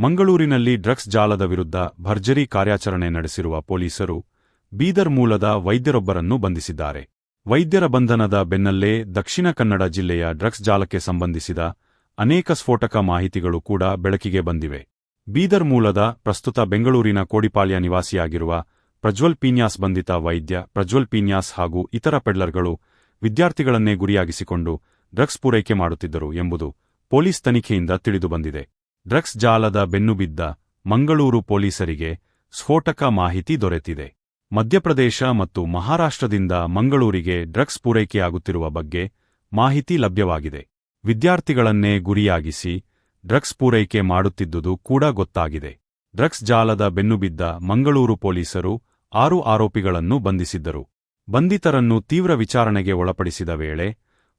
ಮಂಗಳೂರಿನಲ್ಲಿ ಡ್ರಗ್ಸ್ ಜಾಲದ ವಿರುದ್ಧ ಭರ್ಜರಿ ಕಾರ್ಯಾಚರಣೆ ನಡೆಸಿರುವ ಪೊಲೀಸರು ಬೀದರ್ ಮೂಲದ ವೈದ್ಯರೊಬ್ಬರನ್ನು ಬಂಧಿಸಿದ್ದಾರೆ. ವೈದ್ಯರ ಬಂಧನದ ಬೆನ್ನಲ್ಲೇ ದಕ್ಷಿಣ ಕನ್ನಡ ಜಿಲ್ಲೆಯ ಡ್ರಗ್ಸ್ ಜಾಲಕ್ಕೆ ಸಂಬಂಧಿಸಿದ ಅನೇಕ ಸ್ಫೋಟಕ ಮಾಹಿತಿಗಳು ಕೂಡ ಬೆಳಕಿಗೆ ಬಂದಿವೆ. ಬೀದರ್ ಮೂಲದ ಪ್ರಸ್ತುತ ಬೆಂಗಳೂರಿನ ಕೋಡಿಪಾಳ್ಯ ನಿವಾಸಿಯಾಗಿರುವ ಪ್ರಜ್ವಲ್ ಪೀನ್ಯಾಸ್ ಬಂಧಿತ ವೈದ್ಯ ಪ್ರಜ್ವಲ್ ಪೀನ್ಯಾಸ್ ಹಾಗೂ ಇತರ ಪೆಡ್ಲರ್ಗಳು ವಿದ್ಯಾರ್ಥಿಗಳನ್ನೇ ಗುರಿಯಾಗಿಸಿಕೊಂಡು ಡ್ರಗ್ಸ್ ಪೂರೈಕೆ ಮಾಡುತ್ತಿದ್ದರು ಎಂಬುದು ಪೊಲೀಸ್ ತನಿಖೆಯಿಂದ ತಿಳಿದುಬಂದಿದೆ. ಡ್ರಗ್ಸ್ ಜಾಲದ ಬೆನ್ನುಬಿದ್ದ ಮಂಗಳೂರು ಪೊಲೀಸರಿಗೆ ಸ್ಫೋಟಕ ಮಾಹಿತಿ ದೊರೆತಿದೆ. ಮಧ್ಯಪ್ರದೇಶ ಮತ್ತು ಮಹಾರಾಷ್ಟ್ರದಿಂದ ಮಂಗಳೂರಿಗೆ ಡ್ರಗ್ಸ್ ಪೂರೈಕೆಯಾಗುತ್ತಿರುವ ಬಗ್ಗೆ ಮಾಹಿತಿ ಲಭ್ಯವಾಗಿದೆ. ವಿದ್ಯಾರ್ಥಿಗಳನ್ನೇ ಗುರಿಯಾಗಿಸಿ ಡ್ರಗ್ಸ್ ಪೂರೈಕೆ ಮಾಡುತ್ತಿದ್ದುದು ಕೂಡ ಗೊತ್ತಾಗಿದೆ. ಡ್ರಗ್ಸ್ ಜಾಲದ ಬೆನ್ನುಬಿದ್ದ ಮಂಗಳೂರು ಪೊಲೀಸರು ಆರು ಆರೋಪಿಗಳನ್ನು ಬಂಧಿಸಿದ್ದರು. ಬಂಧಿತರನ್ನು ತೀವ್ರ ವಿಚಾರಣೆಗೆ ಒಳಪಡಿಸಿದ ವೇಳೆ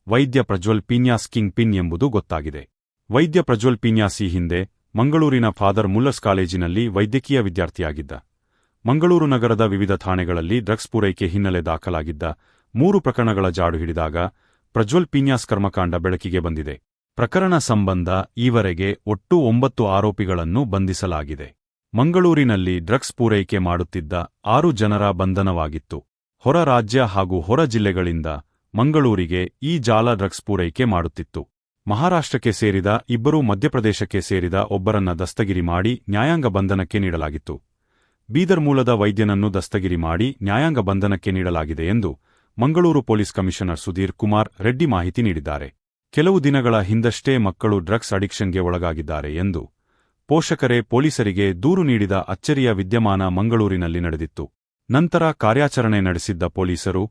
ವೈದ್ಯ ಪ್ರಜ್ವಲ್ ಪಿನ್ಯಾಸ್ ಕಿಂಗ್ ಪಿನ್ ಎಂಬುದು ಗೊತ್ತಾಗಿದೆ. ವೈದ್ಯ ಪ್ರಜ್ವಲ್ ಪಿನ್ಯಾಸಿ ಹಿಂದೆ ಮಂಗಳೂರಿನ ಫಾದರ್ ಮುಲ್ಲಸ್ ಕಾಲೇಜಿನಲ್ಲಿ ವೈದ್ಯಕೀಯ ವಿದ್ಯಾರ್ಥಿಯಾಗಿದ್ದ. ಮಂಗಳೂರು ನಗರದ ವಿವಿಧ ಠಾಣೆಗಳಲ್ಲಿ ಡ್ರಗ್ಸ್ ಪೂರೈಕೆ ಹಿನ್ನೆಲೆ ದಾಖಲಾಗಿದ್ದ ಮೂರು ಪ್ರಕರಣಗಳ ಜಾಡು ಹಿಡಿದಾಗ ಪ್ರಜ್ವಲ್ ಪಿನ್ಯಾಸ್ ಕರ್ಮಕಾಂಡ ಬೆಳಕಿಗೆ ಬಂದಿದೆ. ಪ್ರಕರಣ ಸಂಬಂಧ ಈವರೆಗೆ ಒಟ್ಟು ಒಂಬತ್ತು ಆರೋಪಿಗಳನ್ನು ಬಂಧಿಸಲಾಗಿದೆ. ಮಂಗಳೂರಿನಲ್ಲಿ ಡ್ರಗ್ಸ್ ಪೂರೈಕೆ ಮಾಡುತ್ತಿದ್ದ ಆರು ಜನರ ಬಂಧನವಾಗಿತ್ತು. ಹೊರ ರಾಜ್ಯ ಹಾಗೂ ಹೊರ ಜಿಲ್ಲೆಗಳಿಂದ ಮಂಗಳೂರಿಗೆ ಈ ಜಾಲ ಡ್ರಗ್ಸ್ ಪೂರೈಕೆ ಮಾಡುತ್ತಿತ್ತು. ಮಹಾರಾಷ್ಟ್ರಕ್ಕೆ ಸೇರಿದ ಇಬ್ಬರು ಮಧ್ಯಪ್ರದೇಶಕ್ಕೆ ಸೇರಿದ ಒಬ್ಬರನ್ನ ದಸ್ತಗಿರಿ ಮಾಡಿ ನ್ಯಾಯಾಂಗ ಬಂಧನಕ್ಕೆ ನೀಡಲಾಗಿತ್ತು. ಬೀದರ್ ಮೂಲದ ವೈದ್ಯನನ್ನು ದಸ್ತಗಿರಿ ಮಾಡಿ ನ್ಯಾಯಾಂಗ ಬಂಧನಕ್ಕೆ ನೀಡಲಾಗಿದೆ ಎಂದು ಮಂಗಳೂರು ಪೊಲೀಸ್ ಕಮಿಷನರ್ ಸುಧೀರ್ ಕುಮಾರ್ ರೆಡ್ಡಿ ಮಾಹಿತಿ ನೀಡಿದ್ದಾರೆ. ಕೆಲವು ದಿನಗಳ ಹಿಂದಷ್ಟೇ ಮಕ್ಕಳು ಡ್ರಗ್ಸ್ ಅಡಿಕ್ಷನ್ಗೆ ಒಳಗಾಗಿದ್ದಾರೆ ಎಂದು ಪೋಷಕರೇ ಪೊಲೀಸರಿಗೆ ದೂರು ನೀಡಿದ ಅಚ್ಚರಿಯ ವಿದ್ಯಮಾನ ಮಂಗಳೂರಿನಲ್ಲಿ ನಡೆದಿತ್ತು. ನಂತರ ಕಾರ್ಯಾಚರಣೆ ನಡೆಸಿದ್ದ ಪೊಲೀಸರು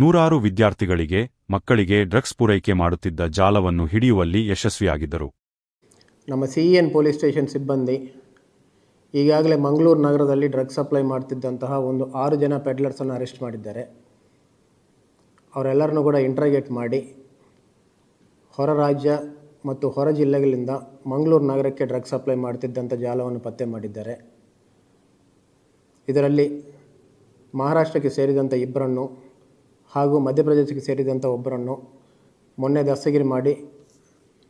ನೂರಾರು ವಿದ್ಯಾರ್ಥಿಗಳಿಗೆ, ಮಕ್ಕಳಿಗೆ ಡ್ರಗ್ಸ್ ಪೂರೈಕೆ ಮಾಡುತ್ತಿದ್ದ ಜಾಲವನ್ನು ಹಿಡಿಯುವಲ್ಲಿ ಯಶಸ್ವಿಯಾಗಿದ್ದರು. ನಮ್ಮ ಸಿ ಎನ್ ಪೊಲೀಸ್ ಸ್ಟೇಷನ್ ಸಿಬ್ಬಂದಿ ಈಗಾಗಲೇ ಮಂಗಳೂರು ನಗರದಲ್ಲಿ ಡ್ರಗ್ಸ್ ಸಪ್ಲೈ ಮಾಡ್ತಿದ್ದಂತಹ ಒಂದು ಆರು ಜನ ಪೆಡ್ಲರ್ಸನ್ನು ಅರೆಸ್ಟ್ ಮಾಡಿದ್ದಾರೆ. ಅವರೆಲ್ಲರನ್ನೂ ಕೂಡ ಇಂಟ್ರಾಗೇಟ್ ಮಾಡಿ ಹೊರ ರಾಜ್ಯ ಮತ್ತು ಹೊರ ಜಿಲ್ಲೆಗಳಿಂದ ಮಂಗಳೂರು ನಗರಕ್ಕೆ ಡ್ರಗ್ಸ್ ಸಪ್ಲೈ ಮಾಡ್ತಿದ್ದಂಥ ಜಾಲವನ್ನು ಪತ್ತೆ ಮಾಡಿದ್ದಾರೆ. ಇದರಲ್ಲಿ ಮಹಾರಾಷ್ಟ್ರಕ್ಕೆ ಸೇರಿದಂಥ ಇಬ್ಬರನ್ನು ಹಾಗೂ ಮಧ್ಯಪ್ರದೇಶಕ್ಕೆ ಸೇರಿದಂಥ ಒಬ್ಬರನ್ನು ಮೊನ್ನೆ ದಸ್ತಗಿರಿ ಮಾಡಿ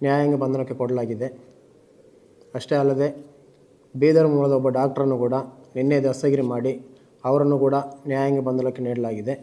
ನ್ಯಾಯಾಂಗ ಬಂಧನಕ್ಕೆ ಕೊಡಲಾಗಿದೆ. ಅಷ್ಟೇ ಅಲ್ಲದೆ ಬೀದರ್ ಮೂಲದ ಒಬ್ಬ ಡಾಕ್ಟ್ರನ್ನು ಕೂಡ ನಿನ್ನೆ ದಸ್ತಗಿರಿ ಮಾಡಿ ಅವರನ್ನು ಕೂಡ ನ್ಯಾಯಾಂಗ ಬಂಧನಕ್ಕೆ ನೀಡಲಾಗಿದೆ.